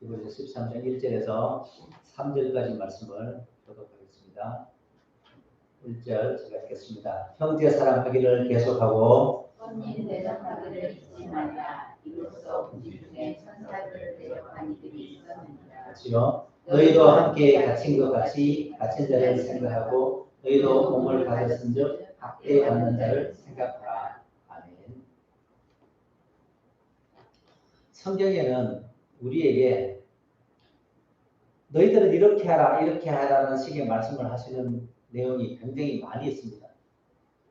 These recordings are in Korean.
이번에 13장 1절에서 3절까지 말씀을 교독하겠습니다. 1절 제가 읽겠습니다. 형제 사랑하기를 계속하고 혼인 대적하기를 잊지 말라. 이로써 우리 중에 천사들을 대적한 이들이 있었느니라. 같이요. 너희도 함께 갇힌 것 같이 갇힌 자를 생각하고 너희도 몸을 가졌은즉 학대받는 자를 생각하라. 아멘. 성경에는 우리에게 너희들은 이렇게 하라 이렇게 하라는 식의 말씀을 하시는 내용이 굉장히 많이 있습니다.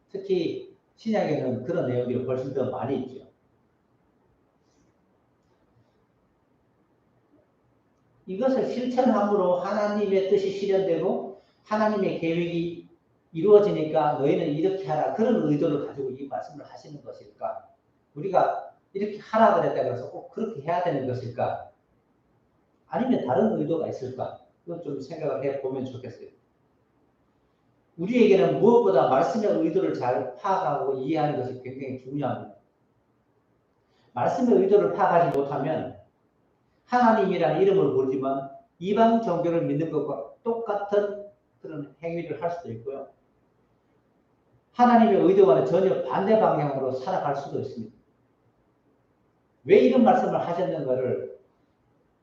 특히 신약에는 그런 내용들이 훨씬 더 많이 있죠. 이것을 실천함으로 하나님의 뜻이 실현되고 하나님의 계획이 이루어지니까 너희는 이렇게 하라 그런 의도를 가지고 이 말씀을 하시는 것일까? 우리가 이렇게 하라 그랬다 그래서 꼭 그렇게 해야 되는 것일까? 아니면 다른 의도가 있을까? 그건 좀 생각을 해 보면 좋겠어요. 우리에게는 무엇보다 말씀의 의도를 잘 파악하고 이해하는 것이 굉장히 중요합니다. 말씀의 의도를 파악하지 못하면 하나님이라는 이름을 부르지만 이방 종교를 믿는 것과 똑같은 그런 행위를 할 수도 있고요. 하나님의 의도와는 전혀 반대 방향으로 살아갈 수도 있습니다. 왜 이런 말씀을 하셨는가를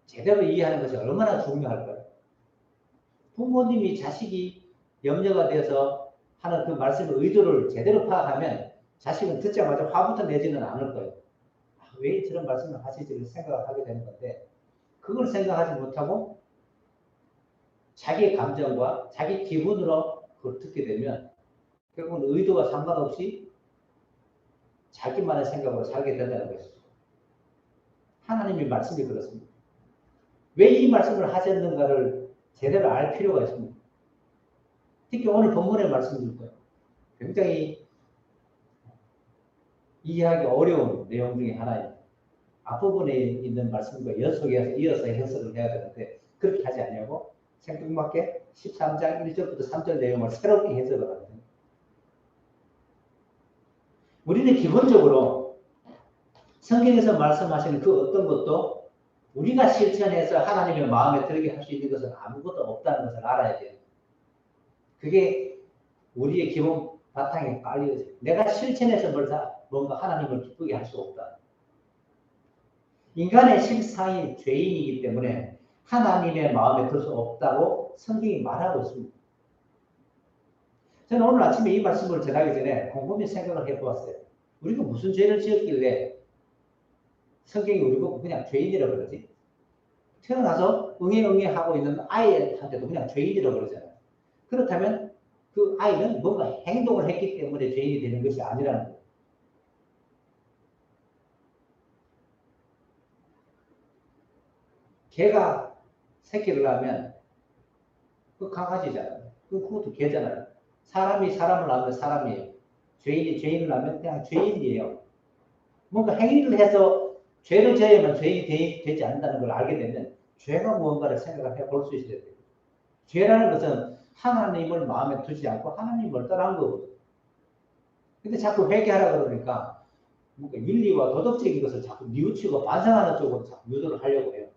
제대로 이해하는 것이 얼마나 중요할까요? 부모님이 자식이 염려가 돼서 하는 그 말씀의 의도를 제대로 파악하면 자식은 듣자마자 화부터 내지는 않을 거예요. 아, 왜 저런 말씀을 하시지를 생각을 하게 되는 건데 그걸 생각하지 못하고 자기의 감정과 자기 기분으로 그걸 듣게 되면 결국은 의도와 상관없이 자기만의 생각으로 살게 된다는 것이죠. 하나님의 말씀이 그렇습니다. 왜 이 말씀을 하셨는가를 제대로 알 필요가 있습니다. 특히 오늘 본문의 말씀입니다. 굉장히 이해하기 어려운 내용 중에 하나입니다. 앞부분에 있는 말씀과 연속해서 이어서 해석을 해야 되는데 그렇게 하지 않냐고 생뚱맞게 13장 1절부터 3절 내용을 새롭게 해석을 합니다. 우리는 기본적으로 성경에서 말씀하시는 그 어떤 것도 우리가 실천해서 하나님의 마음에 들게 할 수 있는 것은 아무것도 없다는 것을 알아야 돼요. 그게 우리의 기본 바탕에 깔려져. 내가 실천해서 뭔가 하나님을 기쁘게 할 수 없다. 인간의 실상이 죄인이기 때문에 하나님의 마음에 들 수 없다고 성경이 말하고 있습니다. 저는 오늘 아침에 이 말씀을 전하기 전에 곰곰이 생각을 해보았어요. 우리가 무슨 죄를 지었길래 성경이 우리 보고 그냥 죄인이라고 그러지? 태어나서 응애응애 하고 있는 아이한테도 그냥 죄인이라고 그러잖아요. 그렇다면 그 아이는 뭔가 행동을 했기 때문에 죄인이 되는 것이 아니라는 거예요. 개가 새끼를 낳으면 그 강아지잖아요. 그 그것도 개잖아요. 사람이 사람을 낳으면 사람이에요. 죄인이 죄인을 낳으면 그냥 죄인이에요. 뭔가 행위를 해서 죄를 지어야만 죄인이 되, 지 않는다는 걸 알게 되면 죄가 무언가를 생각을 해볼 수 있어야 돼요. 죄라는 것은 하나님을 마음에 두지 않고 하나님을 떠난 거거든. 근데 자꾸 회개하라 그러니까 뭔가 윤리와 도덕적인 것을 자꾸 뉘우치고 반성하는 쪽으로 자꾸 유도를 하려고 해요.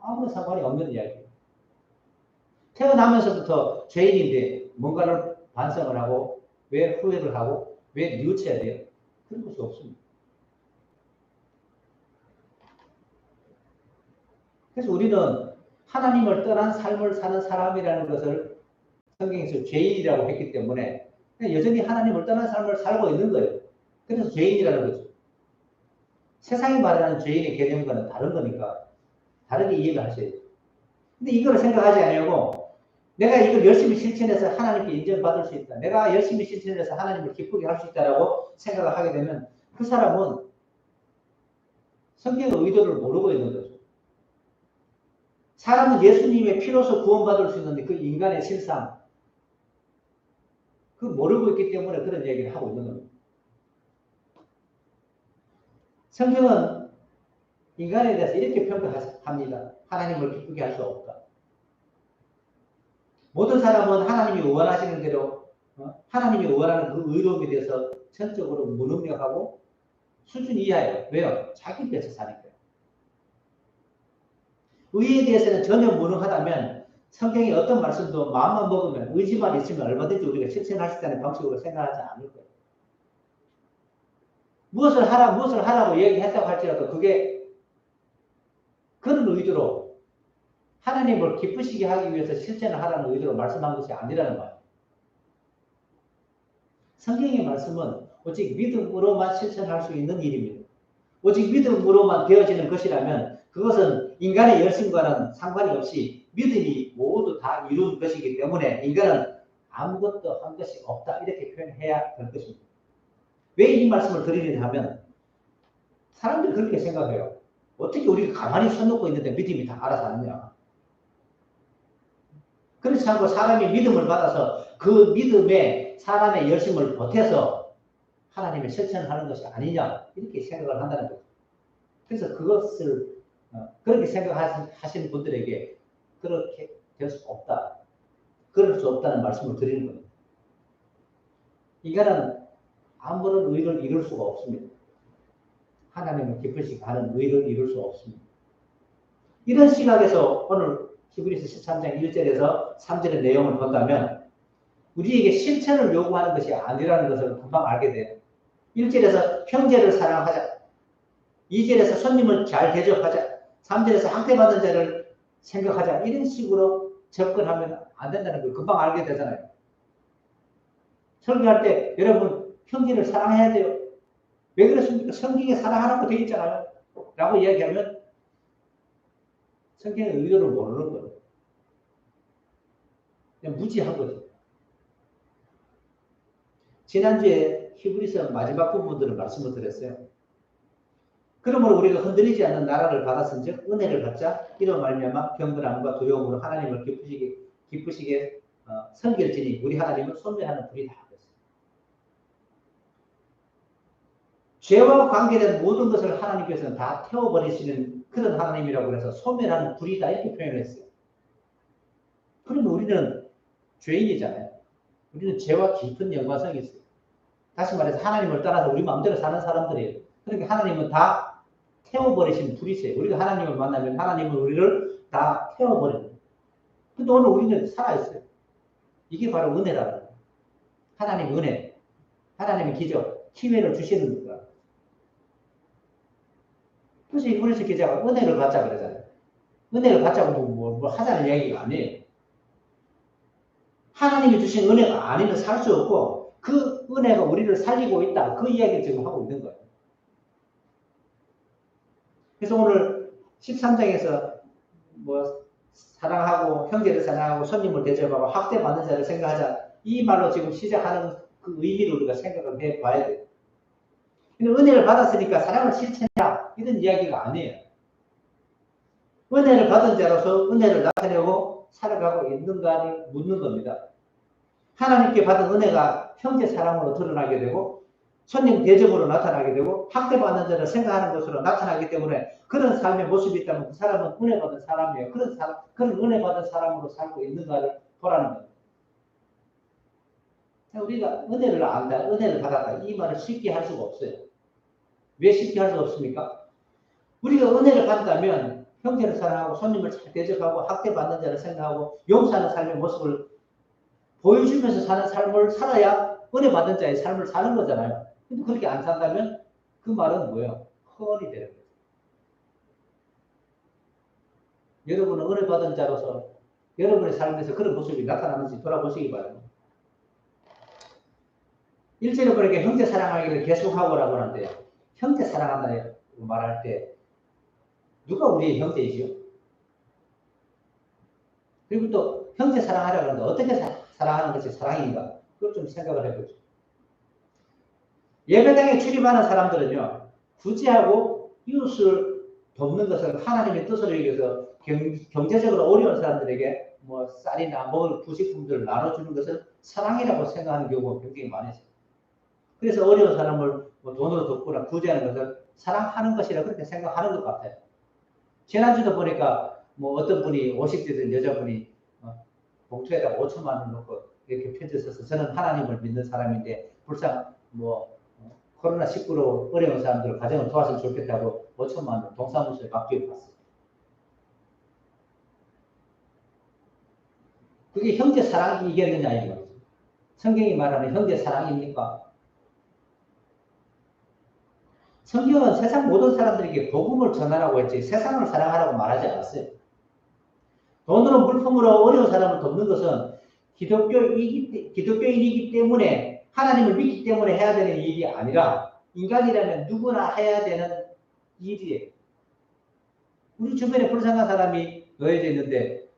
아무런 상관이 없는 이야기예요. 태어나면서부터 죄인인데 뭔가를 반성을 하고 왜 후회를 하고 왜 뉘우쳐야 돼요? 그런 것이 없습니다. 그래서 우리는 하나님을 떠난 삶을 사는 사람이라는 것을 성경에서 죄인이라고 했기 때문에 여전히 하나님을 떠난 삶을 살고 있는 거예요. 그래서 죄인이라는 거죠. 세상이 말하는 죄인의 개념과는 다른 거니까 다르게 이해를 하셔야 돼요. 근데 이걸 생각하지 않으고 내가 이걸 열심히 실천해서 하나님께 인정받을 수 있다. 내가 열심히 실천해서 하나님을 기쁘게 할 수 있다라고 생각을 하게 되면 그 사람은 성경의 의도를 모르고 있는 거죠. 사람은 예수님의 피로서 구원받을 수 있는데 그 인간의 실상, 그 모르고 있기 때문에 그런 얘기를 하고 있는 겁니다. 성경은 인간에 대해서 이렇게 평가합니다. 하나님을 기쁘게 할 수 없다. 모든 사람은 하나님이 원하시는 대로 어? 하나님이 원하는 그 의도에 대해서 전적으로 무능력하고 수준 이하예요. 왜요? 자기 위해서 사니까요. 의에 대해서는 전혀 무능하다면 성경의 어떤 말씀도 마음만 먹으면 의지만 있으면 얼마든지 우리가 실천할 수 있다는 방식으로 생각하지 않을 거예요. 무엇을 하라, 무엇을 하라고 얘기했다고 할지라도 그게 그런 의도로 하나님을 기쁘시게 하기 위해서 실천을 하라는 의도로 말씀한 것이 아니라는 거예요. 성경의 말씀은 오직 믿음으로만 실천할 수 있는 일입니다. 오직 믿음으로만 되어지는 것이라면 그것은 인간의 열심과는 상관이 없이 믿음이 모두 다 이룬 것이기 때문에 인간은 아무것도 한 것이 없다 이렇게 표현해야 될 것입니다. 왜 이 말씀을 드리느냐 하면 사람들이 그렇게 생각해요. 어떻게 우리가 가만히 손 놓고 있는데 믿음이 다 알아서 하느냐. 그렇지 않고 사람이 믿음을 받아서 그 믿음에 사람의 열심을 보태서 하나님의 실천하는 것이 아니냐 이렇게 생각을 한다는 거죠. 그래서 그것을 어, 그렇게 생각하시는 분들에게 그렇게 될 수 없다. 그럴 수 없다는 말씀을 드리는 겁니다. 인간은 아무런 의를 이룰 수가 없습니다. 하나님을 기쁘시게 하는 의를 이룰 수 없습니다. 이런 시각에서 오늘 히브리서 13장 1절에서 3절의 내용을 본다면 우리에게 실천을 요구하는 것이 아니라는 것을 금방 알게 돼요. 1절에서 형제를 사랑하자. 2절에서 손님을 잘 대접하자. 3절에서 학대받는 자를 생각하자. 이런 식으로 접근하면 안 된다는 걸 금방 알게 되잖아요. 설교할 때 여러분 형제를 사랑해야 돼요. 왜 그렇습니까? 성경에 사랑하라고 되어 있잖아요. 라고 이야기하면 성경의 의도를 모르는 거예요. 그냥 무지한 거죠. 지난주에 히브리서 마지막 부분들을 말씀을 드렸어요. 그러므로 우리가 흔들리지 않는 나라를 받았은즉 은혜를 받자 이런 말미암아 경건함과 도용으로 하나님을 기쁘시게 기쁘시게 어, 섬길지니 우리 하나님은 손배하는 불이다. 죄와 관계된 모든 것을 하나님께서는 다 태워버리시는 그런 하나님이라고 해서 소멸하는 불이다 이렇게 표현을 했어요. 그러면 우리는 죄인이잖아요. 우리는 죄와 깊은 연관성이 있어요. 다시 말해서 하나님을 따라서 우리 마음대로 사는 사람들이에요. 그러니까 하나님은 다 태워버리신 불이세요. 우리가 하나님을 만나면 하나님은 우리를 다 태워버립니다. 근데 오늘 우리는 살아있어요. 이게 바로 은혜라는 거예요. 하나님 은혜. 하나님의 기적. 기회를 주시는 거야. 그래서 이분에서 기자가 은혜를 받자 그러잖아요. 은혜를 받자고 뭐, 뭐, 뭐 하자는 이야기가 아니에요. 하나님이 주신 은혜가 아니면 살 수 없고 그 은혜가 우리를 살리고 있다. 그 이야기를 지금 하고 있는 거예요. 그래서 오늘 13장에서 뭐 사랑하고 형제를 사랑하고 손님을 대접하고 학대받는 자를 생각하자. 이 말로 지금 시작하는 그 의미를 우리가 생각을 해 봐야 돼요. 은혜를 받았으니까 사랑을 실천해라. 이런 이야기가 아니에요. 은혜를 받은 자로서 은혜를 나타내고 살아가고 있는가를 묻는 겁니다. 하나님께 받은 은혜가 형제 사랑으로 드러나게 되고 손님 대접으로 나타나게 되고 학대받는 자를 생각하는 것으로 나타나기 때문에 그런 삶의 모습이 있다면 그 사람은 은혜 받은 사람이에요. 그런 사람, 그런 은혜 받은 사람으로 살고 있는가를 보라는 거예요. 우리가 은혜를 안다, 은혜를 받았다 이 말을 쉽게 할 수가 없어요. 왜 쉽게 할 수가 없습니까? 우리가 은혜를 받다면 형제를 사랑하고 손님을 잘 대접하고 학대받는 자를 생각하고 용서하는 삶의 모습을 보여주면서 사는 삶을 살아야 은혜 받은 자의 삶을 사는 거잖아요. 근데 그렇게 안 산다면 그 말은 뭐예요? 헛이 되는 거죠. 여러분은 은혜 받은 자로서 여러분의 삶에서 그런 모습이 나타나는지 돌아보시기 바랍니다. 일제를 보니까 형제 사랑하기를 계속하고라고 하는데요. 형제 사랑한다고 말할 때 누가 우리의 형제이지요? 그리고 또 형제 사랑하라고 하는데 어떻게 사, 랑하는 것이 사랑인가? 그걸 좀 생각을 해보죠. 예배당에 출입하는 사람들은요, 구제하고 이웃을 돕는 것을 하나님의 뜻을 위해서 경, 제적으로 어려운 사람들에게 뭐 쌀이나 먹을 부식품들을 나눠주는 것을 사랑이라고 생각하는 경우가 굉장히 많았어요. 그래서 어려운 사람을 뭐 돈으로 돕거나 구제하는 것을 사랑하는 것이라 그렇게 생각하는 것 같아요. 지난주도 보니까 뭐 어떤 분이 50대 된 여자분이 어, 봉투에다 5천만 원 넣고 이렇게 편지 써서 저는 하나님을 믿는 사람인데 불쌍 뭐 어, 코로나19로 어려운 사람들 가정을 도와주면 좋겠다고 5천만 원 동사무소에 맡기고 갔어요. 그게 형제 사랑이 이겼느냐 이거죠. 성경이 말하는 형제 사랑입니까? 성경은 세상 모든 사람들에게 복음을 전하라고 했지 세상을 사랑하라고 말하지 않았어요. 돈으로 물품으로 어려운 사람을 돕는 것은 기독교이기, 기독교인이기 때문에 하나님을 믿기 때문에 해야 되는 일이 아니라 인간이라면 누구나 해야 되는 일이에요. 우리 주변에 불쌍한 사람이 놓여져 있는데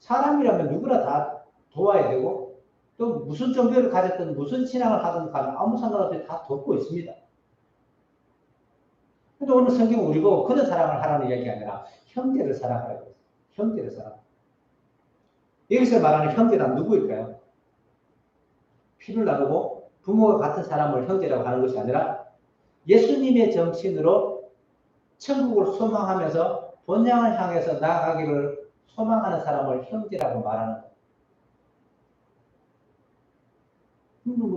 사람이라면 누구나 다 도와야 되고 또 무슨 종교를 가졌든 무슨 신앙을 하든 간에 아무 상관없이 다 돕고 있습니다. 근데 오늘 성경 우리 보고 그런 사랑을 하라는 이야기가 아니라 형제를 사랑하라고 했어요. 형제를 사랑. 여기서 말하는 형제란 누구일까요? 피를 나누고 부모가 같은 사람을 형제라고 하는 것이 아니라 예수님의 정신으로 천국을 소망하면서 본향을 향해서 나아가기를 소망하는 사람을 형제라고 말하는 거예요.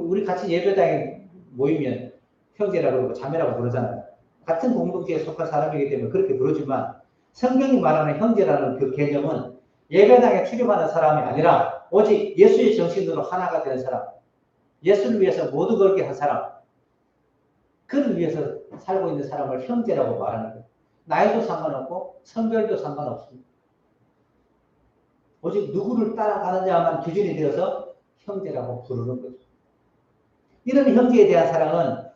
우리 같이 예배당에 모이면 형제라고 그러고 자매라고 부르잖아요. 같은 공동체에 속한 사람이기 때문에 그렇게 부르지만 성경이 말하는 형제라는 그 개념은 예배당에 출입하는 사람이 아니라 오직 예수의 정신으로 하나가 된 사람, 예수를 위해서 모두 걸게 한 사람, 그를 위해서 살고 있는 사람을 형제라고 말하는 거예요. 나이도 상관없고 성별도 상관없습니다. 오직 누구를 따라가느냐만 기준이 되어서 형제라고 부르는 거죠. 이런 형제에 대한 사랑은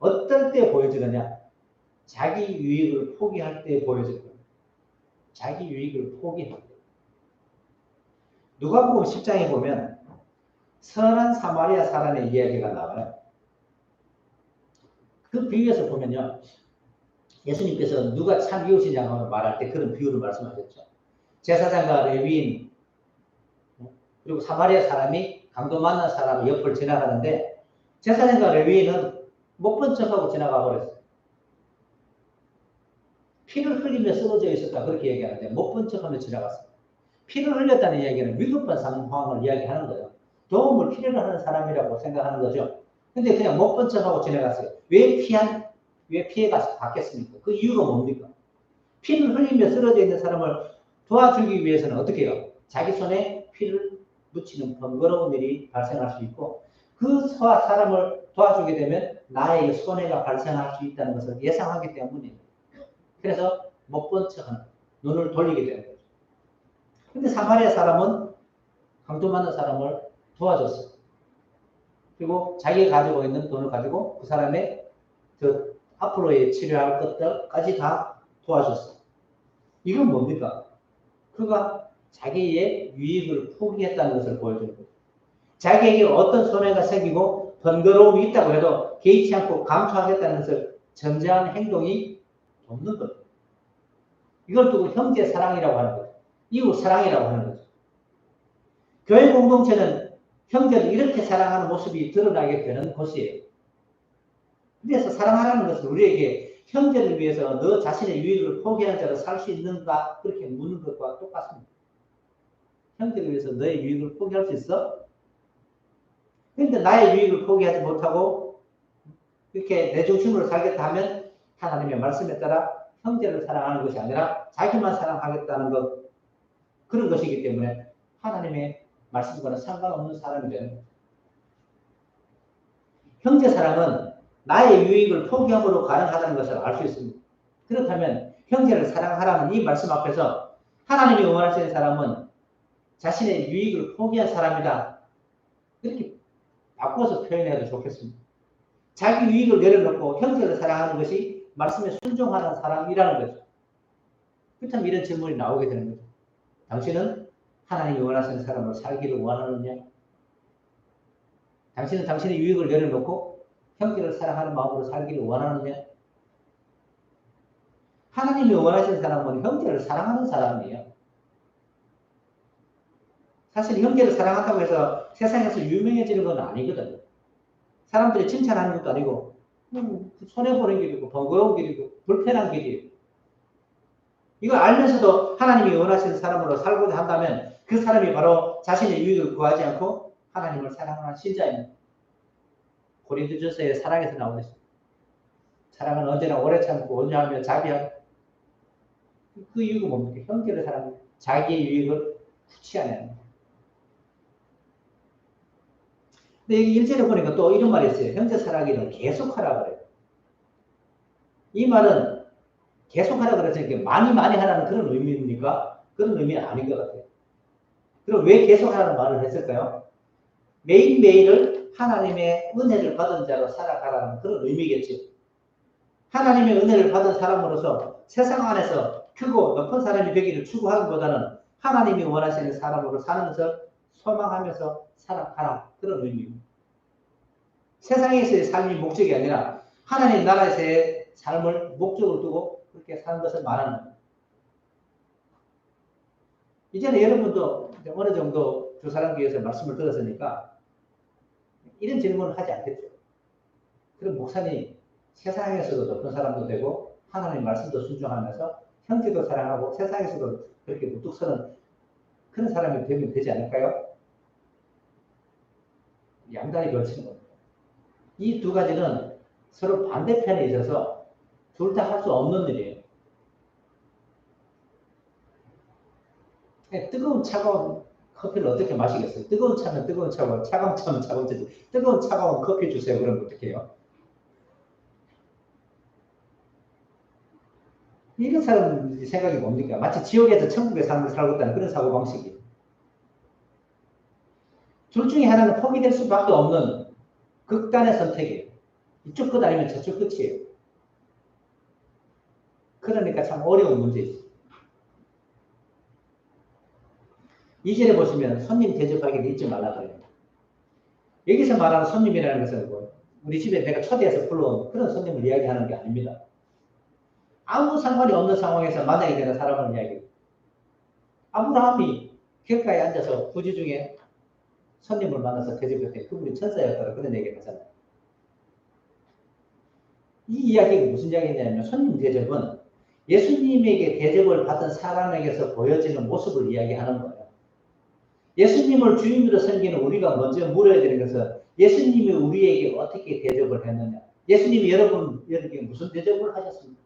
어떨 때 보여지느냐? 자기 유익을 포기할 때 보여질 거예요. 자기 유익을 포기할 때. 누가복음 10장에 보면 선한 사마리아 사람의 이야기가 나와요. 그 비유에서 보면요. 예수님께서 누가 참 이웃이냐고 말할 때 그런 비유를 말씀하셨죠. 제사장과 레위인 그리고 사마리아 사람이 강도 만난 사람 옆을 지나가는데 제사장과 레위인은 못 본 척하고 지나가 버렸어요. 피를 흘리며 쓰러져 있었다 그렇게 얘기하는데 못 본 척하며 지나갔어요. 피를 흘렸다는 이야기는 위급한 상황을 이야기하는 거예요. 도움을 필요로 하는 사람이라고 생각하는 거죠. 근데 그냥 못 본 척하고 지나갔어요. 왜 피한 왜 피해가 받겠습니까? 그 이유가 뭡니까? 피를 흘리며 쓰러져 있는 사람을 도와주기 위해서는 어떻게 해요? 자기 손에 피를 묻히는 번거로운 일이 발생할 수 있고 그 사람을 도와주게 되면 나에게 손해가 발생할 수 있다는 것을 예상하기 때문이에요. 그래서 못 본 척하는 눈을 돌리게 되는 거죠. 근데 사마리아 사람은 강도 많은 사람을 도와줬어요. 그리고 자기가 가지고 있는 돈을 가지고 그 사람의 그 앞으로의 치료할 것들까지 다 도와줬어요. 이건 뭡니까? 그가 자기의 유익을 포기했다는 것을 보여주는 거죠. 자기에게 어떤 손해가 생기고 번거로움이 있다고 해도 개의치 않고 감수하겠다는 것을 전제한 행동이 없는 거죠. 이걸 두고 형제 사랑이라고 하는 거죠. 이웃 사랑이라고 하는 거죠. 교회 공동체는 형제를 이렇게 사랑하는 모습이 드러나게 되는 곳이에요. 그래서 사랑하라는 것은 우리에게 형제를 위해서 너 자신의 유익을 포기하는 자로 살 수 있는가? 그렇게 묻는 것과 똑같습니다. 형제를 위해서 너의 유익을 포기할 수 있어? 그런데 나의 유익을 포기하지 못하고 이렇게 내 중심으로 살겠다 하면 하나님의 말씀에 따라 형제를 사랑하는 것이 아니라 자기만 사랑하겠다는 것 그런 것이기 때문에 하나님의 말씀과는 상관없는 사람이 되는. 형제 사랑은 나의 유익을 포기함으로 가능하다는 것을 알 수 있습니다. 그렇다면 형제를 사랑하라는 이 말씀 앞에서 하나님이 원하시는 사람은 자신의 유익을 포기한 사람이다. 이렇게 바꿔서 표현해도 좋겠습니다. 자기 유익을 내려놓고 형제를 사랑하는 것이 말씀에 순종하는 사람이라는 거죠. 그렇다면 이런 질문이 나오게 되는 거죠. 당신은 하나님이 원하시는 사람으로 살기를 원하느냐? 당신은 당신의 유익을 내려놓고 형제를 사랑하는 마음으로 살기를 원하느냐? 하나님이 원하시는 사람은 형제를 사랑하는 사람이에요. 사실 형제를 사랑한다고 해서 세상에서 유명해지는 건 아니거든요. 사람들이 칭찬하는 것도 아니고 음, 손해보는 길이고 번거로운 길이고 불편한 길이에요. 이걸 알면서도 하나님이 원하시는 사람으로 살고자 한다면 그 사람이 바로 자신의 유익을 구하지 않고 하나님을 사랑하는 신자입니다. 고린도전서의 사랑에서 나오는 사랑은 언제나 오래 참고 온유하며 자비하고 그 이유가 뭡니까? 형제를 사랑하고 자기의 유익을 안 해요. 근데 일절에 보니까 또 이런 말이 있어요. 현재 살아기는 계속하라 그래요. 이 말은 계속하라 이렇게 많이 많이 하라는 그런 의미입니까? 그런 의미는 아닌 것 같아요. 그럼 왜 계속하라는 말을 했을까요? 매일매일을 하나님의 은혜를 받은 자로 살아가라는 그런 의미겠죠. 하나님의 은혜를 받은 사람으로서 세상 안에서 크고 높은 사람이 되기를 추구하기보다는 하나님이 원하시는 사람으로 것을 소망하면서 살아가라. 그런 의미입니다. 세상에서의 삶이 목적이 아니라 하나님 나라에서의 삶을 목적으로 두고 그렇게 사는 것을 말하는 겁니다. 이제는 여러분도 어느 정도 두 사람 교회에서 말씀을 들었으니까 이런 질문을 하지 않겠죠. 그럼 목사님 세상에서도 높은 사람도 되고 하나님 말씀도 순종하면서 형제도 사랑하고 세상에서도 그렇게 무뚝 서는 그런 사람이 되면 되지 않을까요? 양다리 걸치는 겁니다. 이 두 가지는 서로 반대편에 있어서 둘 다 할 수 없는 일이에요. 뜨거운 차가운 커피를 어떻게 마시겠어요? 뜨거운 차면 뜨거운 차고 차가운 차면 차가운 차지. 뜨거운 차가운 커피 주세요. 그러면 어떻게 해요? 이런 사람 생각이 뭡니까? 마치 지옥에서 천국에 사는 살고 있다는 그런 사고방식이에요. 둘 중에 하나는 포기될 수밖에 없는 극단의 선택이에요. 이쪽 끝 아니면 저쪽 끝이에요. 그러니까 참 어려운 문제죠. 이절에 보시면 손님 대접하기를 잊지 말라 그래요. 여기서 말하는 손님이라는 것은 뭐 우리 집에 내가 초대해서 불러온 그런 손님을 이야기하는 게 아닙니다. 아무 상관이 없는 상황에서 만나게 되는 사람을 이야기해요. 아브라함이 길가에 앉아서 부지 중에 손님을 만나서 대접했더니 그분이 천사였다고 그런 얘기를 하잖아요. 이 이야기가 무슨 이야기냐면 손님 대접은 예수님에게 대접을 받은 사람에게서 보여지는 모습을 이야기하는 거예요. 예수님을 주인으로 섬기는 우리가 먼저 물어야 되는 것은 예수님이 우리에게 어떻게 대접을 했느냐. 예수님이 여러분, 여러분에게 무슨 대접을 하셨습니까?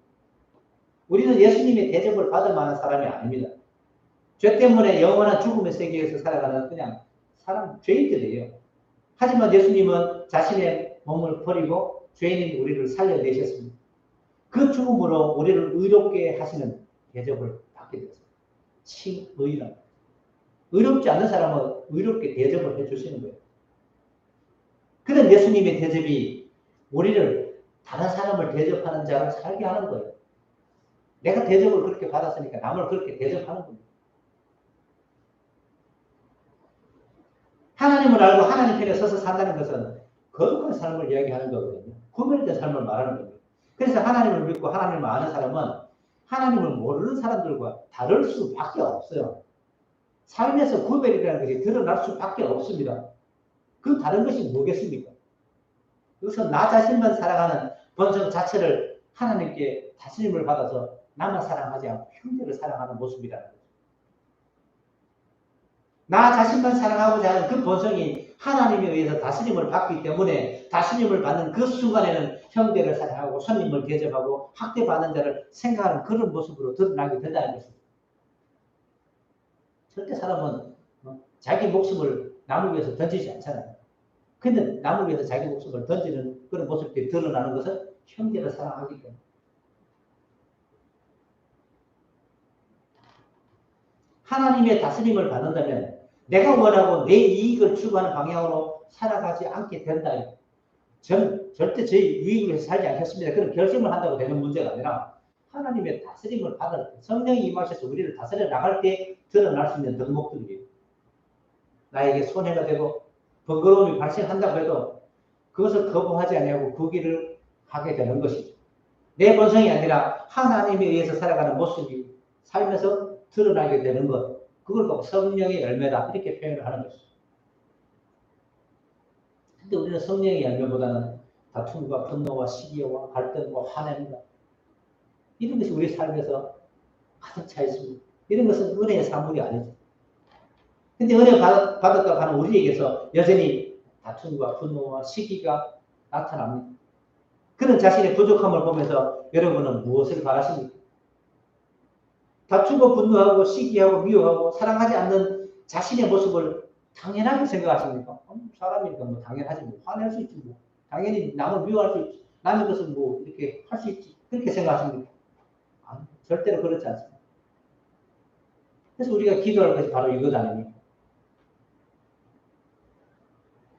우리는 예수님의 대접을 받을 만한 사람이 아닙니다. 죄 때문에 영원한 죽음의 세계에서 살아가는 그냥 사람, 죄인들이에요. 하지만 예수님은 자신의 몸을 버리고 죄인인 우리를 살려내셨습니다. 그 죽음으로 우리를 의롭게 하시는 대접을 받게 됐습니다. 칭의란. 의롭지 않은 사람은 의롭게 대접을 해주시는 거예요. 그런 예수님의 대접이 우리를 다른 사람을 대접하는 자로 살게 하는 거예요. 내가 대접을 그렇게 받았으니까 남을 그렇게 대접하는 겁니다. 하나님을 알고 하나님 편에 서서 산다는 것은 거룩한 삶을 이야기하는 거거든요. 구별된 삶을 말하는 겁니다. 그래서 하나님을 믿고 하나님을 아는 사람은 하나님을 모르는 사람들과 다를 수밖에 없어요. 삶에서 구별이라는 것이 드러날 수밖에 없습니다. 그 다른 것이 뭐겠습니까? 그래서 나 자신만 사랑하는 본성 자체를 하나님께 다스림을 받아서 나만 사랑하지 않고 형제를 사랑하는 모습이라는 거죠. 나 자신만 사랑하고자 하는 그 본성이 하나님에 의해서 다스림을 받기 때문에 다스림을 받는 그 순간에는 형제를 사랑하고 손님을 대접하고 학대받는 자를 생각하는 그런 모습으로 드러나게 된다는 것입니다. 절대 사람은 어, 자기 목숨을 남을 위해서 던지지 않잖아요. 근데 남을 위해서 자기 목숨을 던지는 그런 모습들이 드러나는 것은 형제를 사랑하기 때문에. 하나님의 다스림을 받는다면 내가 원하고 내 이익을 추구하는 방향으로 살아가지 않게 된다. 전 절대 제 유익을 위해서 살지 않겠습니다. 그런 결심을 한다고 되는 문제가 아니라 하나님의 다스림을 받을 때 성령이 임하셔서 우리를 다스려 나갈 때 드러날 수 있는 덕목들이에요. 나에게 손해가 되고 번거로움이 발생한다고 해도 그것을 거부하지 아니하고 그 길을 하게 되는 것이죠. 내 본성이 아니라 하나님에 의해서 살아가는 모습이 살면서 드러나게 되는 것. 그걸 보고 성령의 열매다. 이렇게 표현을 하는 것이죠. 근데 우리는 성령의 열매보다는 다툼과 분노와 시기와 갈등과 화냄과 이런 것이 우리 삶에서 가득 차 있습니다. 이런 것은 은혜의 사물이 아니죠. 근데 은혜 받, 받았다고 하는 우리에게서 여전히 다툼과 분노와 시기가 나타납니다. 그런 자신의 부족함을 보면서 여러분은 무엇을 바라십니까? 다투고 분노하고 시기하고 미워하고 사랑하지 않는 자신의 모습을 당연하게 생각하십니까? 어, 사람이니까 뭐 당연하지 뭐 화낼 수 있지 뭐 당연히 남을 미워할 수 있지 남의 것은 뭐 이렇게 할 수 있지 그렇게 생각하십니까? 아니, 절대로 그렇지 않습니다. 그래서 우리가 기도할 것이 바로 이것 아닙니까?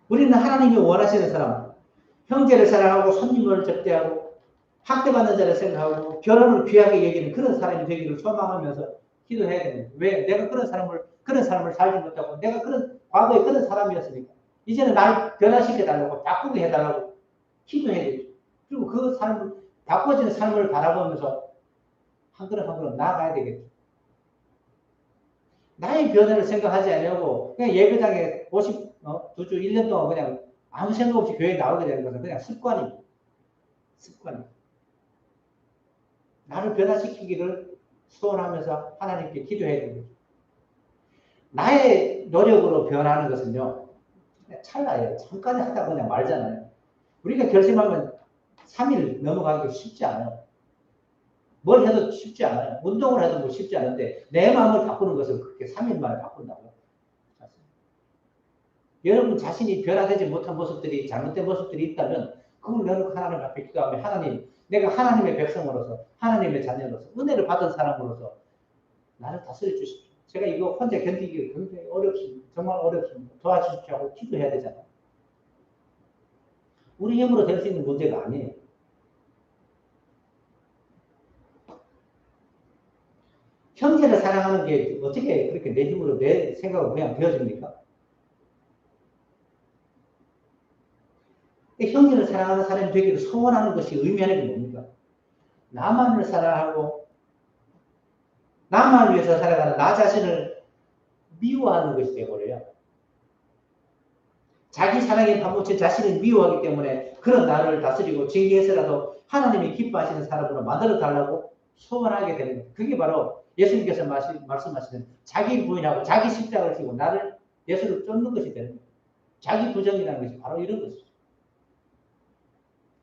우리는 하나님이 원하시는 사람, 형제를 사랑하고 손님을 접대하고 학대받는 자를 생각하고 결혼을 귀하게 여기는 그런 사람이 되기를 소망하면서 기도해야 됩니다. 왜? 내가 그런 사람을 그런 사람을 살지 못하고 내가 그런 과거에 그런 사람이었으니까 이제는 날 변화시켜 달라고 바꾸게 해달라고 기도해야 되죠. 그리고 그 삶을 바꿔지는 삶을 바라보면서 한 걸음 한 걸음 나아가야 되겠죠. 나의 변화를 생각하지 않냐고 그냥 예배당에 50, 어, 두 주, 1년 동안 그냥 아무 생각 없이 교회에 나오게 되는 것은 그냥 습관입니다. 습관입니다. 나를 변화시키기를 소원하면서 하나님께 기도해야 됩니다. 나의 노력으로 변하는 것은요, 찰나예요. 잠깐 하다 그냥 말잖아요. 우리가 결심하면 3일 넘어가기 쉽지 않아요. 뭘 해도 쉽지 않아요. 운동을 해도 뭐 쉽지 않은데, 내 마음을 바꾸는 것은 그렇게 3일 만에 바꾼다고요. 여러분 자신이 변화되지 못한 모습들이, 잘못된 모습들이 있다면, 그걸 내놓고 하나님 앞에 기도하면, 하나님, 내가 하나님의 백성으로서, 하나님의 자녀로서, 은혜를 받은 사람으로서, 나를 다스려 주십시오. 제가 이거 혼자 견디기 굉장히 어렵습니다. 정말 어렵습니다. 도와주십시오 하고 기도해야 되잖아요. 우리 힘으로 될 수 있는 문제가 아니에요. 형제를 사랑하는 게 어떻게 그렇게 내 힘으로 내 생각으로 그냥 되어집니까? 형제를 사랑하는 사람이 되기를 소원하는 것이 의미하는 게 뭡니까? 나만을 사랑하고 나만 위해서 살아가는 나 자신을 미워하는 것이 되어버려요. 자기 사랑에 파묻힌 자신을 미워하기 때문에 그런 나를 다스리고 징계해서라도 하나님이 기뻐하시는 사람으로 만들어 달라고 소원하게 되는 거예요. 그게 바로 예수님께서 말씀하시는 자기 부인하고 자기 십자가를 지고 나를 예수를 쫓는 것이 되는. 자기 부정이라는 것이 바로 이런 것이죠.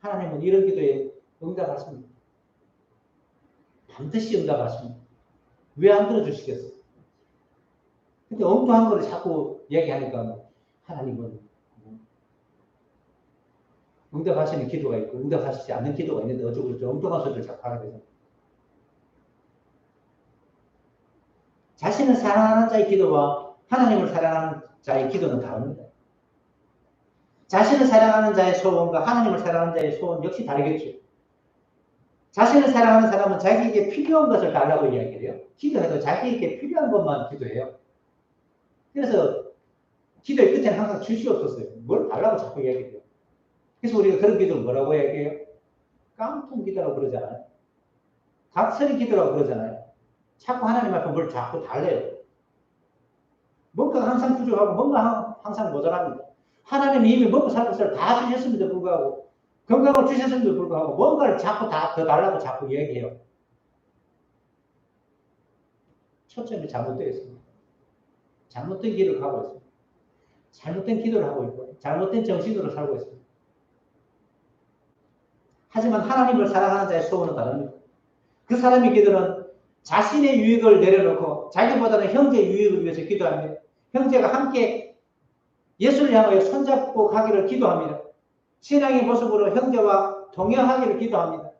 하나님은 이런 기도에 응답하십니다. 반드시 응답하십니다. 왜 안 들어주시겠어요? 근데 엉뚱한 거를 자꾸 얘기하니까 하나님은 응답하시는 기도가 있고 응답하시지 않는 기도가 있는데 어쩌고 저쩌고 엉뚱한 소리를 자꾸 하게 되죠. 자신을 사랑하는 자의 기도와 하나님을 사랑하는 자의 기도는 다릅니다. 자신을 사랑하는 자의 소원과 하나님을 사랑하는 자의 소원 역시 다르겠죠. 자신을 사랑하는 사람은 자기에게 필요한 것을 달라고 이야기해요. 기도해도 자기에게 필요한 것만 기도해요. 그래서 기도의 끝에는 항상 주시옵소서요. 뭘 달라고 자꾸 이야기해요. 그래서 우리가 그런 기도를 뭐라고 얘기해요? 깡통 기도라고 그러잖아요. 각설이 기도라고 그러잖아요. 자꾸 하나님 앞에 뭘 자꾸 달래요. 뭔가 항상 부족하고 뭔가 항상 모자랍니다. 하나님이 이미 먹고 살 것을 다 주셨음에도 불구하고 건강을 주셨음에도 불구하고 뭔가를 자꾸 다 더 달라고 자꾸 얘기해요. 초점이 잘못되어 있습니다. 잘못된 길을 가고 있습니다. 잘못된 기도를 하고 있고 잘못된 정신으로 살고 있습니다. 하지만 하나님을 사랑하는 자의 소원은 다릅니다. 그 사람의 기도는 자신의 유익을 내려놓고 자기보다는 형제의 유익을 위해서 기도합니다. 형제가 함께 예수를 향하여 손잡고 가기를 기도합니다. 신앙의 모습으로 형제와 동행하기를 기도합니다.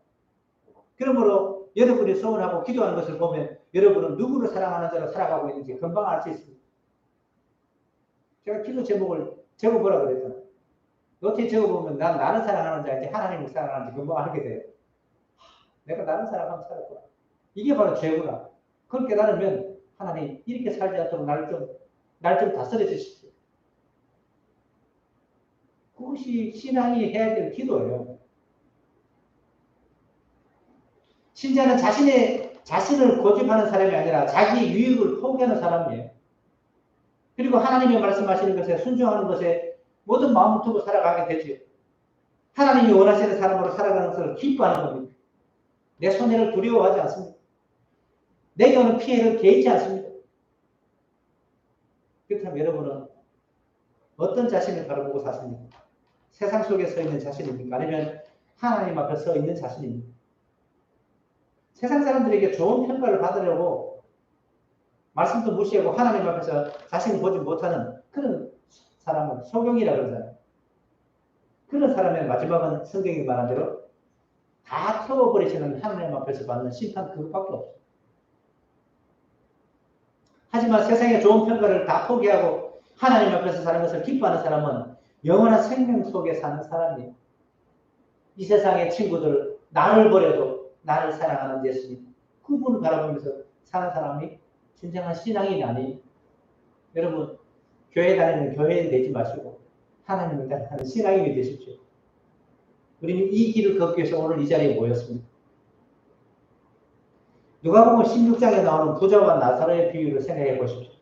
그러므로 여러분이 소원하고 기도하는 것을 보면 여러분은 누구를 사랑하는 자로 살아가고 있는지 금방 알 수 있습니다. 제가 기도 제목을 적어보라 그랬잖아요. 어떻게 적어보면 난 나를 사랑하는 자인지 하나님을 사랑하는지 금방 알게 돼요. 내가 나를 사랑하면 살았구나. 이게 바로 죄구나. 그걸 깨달으면 하나님 이렇게 살지 않도록 나를 좀, 날 좀 다스려 주십시오. 그것이 신앙이 해야 될 기도예요. 신자는 자신의 자신을 고집하는 사람이 아니라 자기 유익을 포기하는 사람이에요. 그리고 하나님이 말씀하시는 것에 순종하는 것에 모든 마음을 두고 살아가게 되죠. 하나님이 원하시는 사람으로 살아가는 것을 기뻐하는 겁니다. 내 손해를 두려워하지 않습니다. 내게 오는 피해를 개의치 않습니다. 그렇다면 여러분은 어떤 자신을 바라보고 사십니까? 세상 속에 서 있는 자신입니까? 아니면 하나님 앞에 서 있는 자신입니까? 세상 사람들에게 좋은 평가를 받으려고 말씀도 무시하고 하나님 앞에서 자신을 보지 못하는 그런 사람은 소경이라 그러잖아요. 그런 사람의 마지막은 성경이 말한 대로 다 태워버리시는 하나님 앞에서 받는 심판 그것밖에 없어요. 하지만 세상의 좋은 평가를 다 포기하고 하나님 앞에서 사는 것을 기뻐하는 사람은 영원한 생명 속에 사는 사람이에요. 이 세상의 친구들, 나를 버려도 나를 사랑하는 예수님, 그분을 바라보면서 사는 사람이 진정한 신앙인이 아니. 여러분, 교회 다니는 교회인 되지 마시고 하나님을 따르는 신앙인이 되십시오. 우리는 이 길을 걷기 위해서 오늘 이 자리에 모였습니다. 누가복음 16장에 나오는 부자와 나사로의 비유를 생각해 보십시오.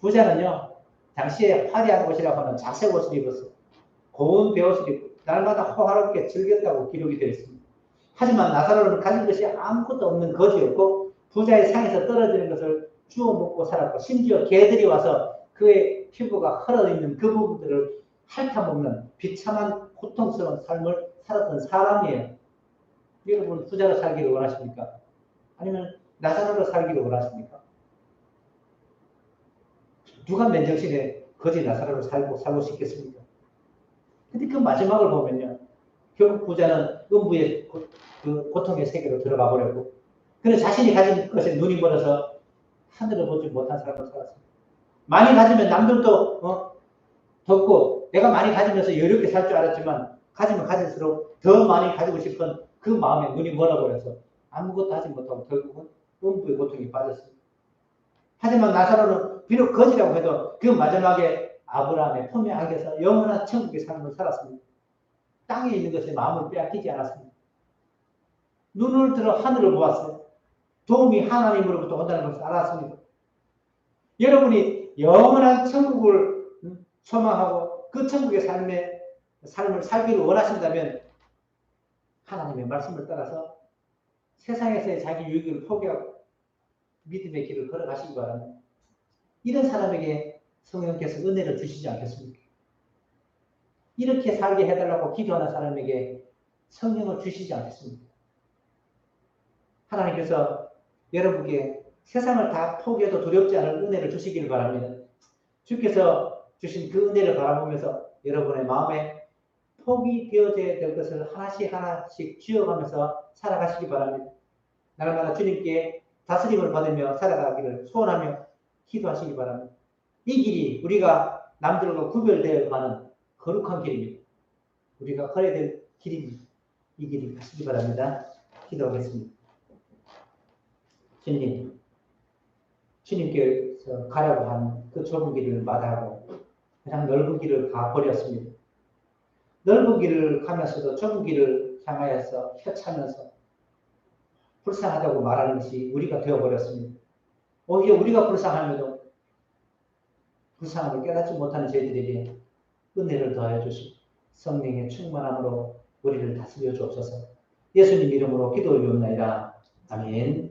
부자는요, 당시에 화려한 옷이라고 하는 자색 옷을 입었어요. 고운 베옷을 입고 날마다 호화롭게 즐겼다고 기록이 되어 있습니다. 하지만 나사로는 가진 것이 아무것도 없는 거지였고 부자의 상에서 떨어지는 것을 주워 먹고 살았고 심지어 개들이 와서 그의 피부가 헐어 있는 그 부분들을 핥아먹는 비참한 고통스러운 삶을 살았던 사람이에요. 여러분 부자로 살기를 원하십니까? 아니면 나사로로 살기를 원하십니까? 누가 맨정신에 거지 나사로로 살고 살고 싶겠습니까? 근데 그 마지막을 보면요. 결국 부자는 음부의 고, 그 고통의 세계로 들어가 버렸고 그는 자신이 가진 것에 눈이 멀어서 하늘을 보지 못한 사람으로 살았습니다. 많이 가지면 남들도 어, 덥고 내가 많이 가지면서 여유롭게 살 줄 알았지만 가지면 가질수록 더 많이 가지고 싶은 그 마음에 눈이 멀어버려서 아무것도 하지 못하고 결국은 음부의 고통에 빠졌습니다. 하지만 나사로는 비록 거지라고 해도 그 마지막에 아브라함의 품에 안겨서 영원한 천국의 삶을 살았습니다. 땅에 있는 것에 마음을 빼앗기지 않았습니다. 눈을 들어 하늘을 보았어요. 도움이 하나님으로부터 온다는 것을 알았습니다. 여러분이 영원한 천국을 소망하고 그 천국의 삶의 삶을 살기를 원하신다면 하나님의 말씀을 따라서 세상에서의 자기 유익을 포기하고 믿음의 길을 걸어가시기 바랍니다. 이런 사람에게 성령께서 은혜를 주시지 않겠습니까? 이렇게 살게 해달라고 기도하는 사람에게 성령을 주시지 않겠습니까? 하나님께서 여러분께 세상을 다 포기해도 두렵지 않을 은혜를 주시기를 바랍니다. 주께서 주신 그 은혜를 바라보면서 여러분의 마음에 폭이 되어져야 될 것을 하나씩 하나씩 쥐어가면서 살아가시기 바랍니다. 날마다 주님께 다스림을 받으며 살아가기를 소원하며 기도하시기 바랍니다. 이 길이 우리가 남들과 구별되어 가는 거룩한 길입니다. 우리가 걸어야 될 길입니다. 이 길을 가시기 바랍니다. 기도하겠습니다. 주님, 주님께서 가라고 한 그 좁은 길을 마다하고 그냥 넓은 길을 가버렸습니다. 넓은 길을 가면서도 좁은 길을 향하여서 혀차면서 불쌍하다고 말하는 것이 우리가 되어버렸습니다. 오히려 우리가 불쌍하면도 불쌍함을 깨닫지 못하는 저희들에게 은혜를 더하여 주시고 성령의 충만함으로 우리를 다스려 주옵소서 예수님 이름으로 기도를 비옵나이다. 아멘.